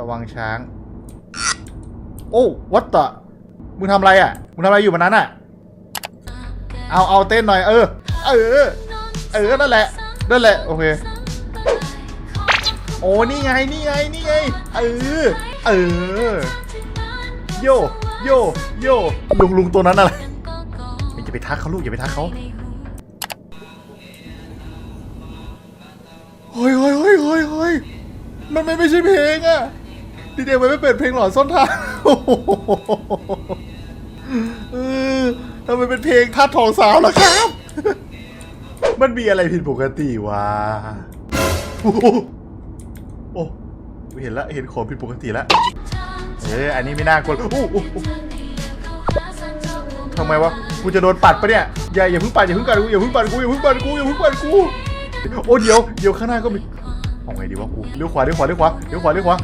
ระวังช้าง โอ้วัตตะมึงทำอะไรอะ มึงทำอะไรอยู่บนนั้นอะ เอาเอาเต้นหน่อยเออ เออ เออ นั่นแหละ นั่นแหละ โอเค โอ้นี่ไง นี่ไง นี่ไง เออ เออ โย โย โย ลุงลุงตัวนั้นอะไรอย่าไปทักเขาลูกอย่าไปทักเขาเฮ้ยเฮ้ยเฮ้ยเฮ้ย มันไม่ไม่ใช่เพลงอะดีเดย์ไม่เปิดเพลงหลอนซ่อนทางเออทำไมเป็นเพลงท่าทองสาวล่ะครับ มันมีอะไรผิดปกติวะโอ้โหโอ้เห็นล้วเห็นของผิดปกติล้วเอออันนี้ไม่น่ากลัวโอ้ทำไมวะกูจะโดนปัดปะเนี่ยอย่าอย่าเพิ่งปัดอย่าเพิ่งปัดกูอย่าเพิ่งปัดกูอย่าเพิ่งปัดกูอย่าเพิ่งปัดกูโอ้เดี๋ยวเดี๋ยวข้างหน้าก็มี เอาไงดีวะกูเลี้ยวขวาเลี้ยวขวาเลี้ยวขวาเลี้ยวขวาเลี้ยวขวา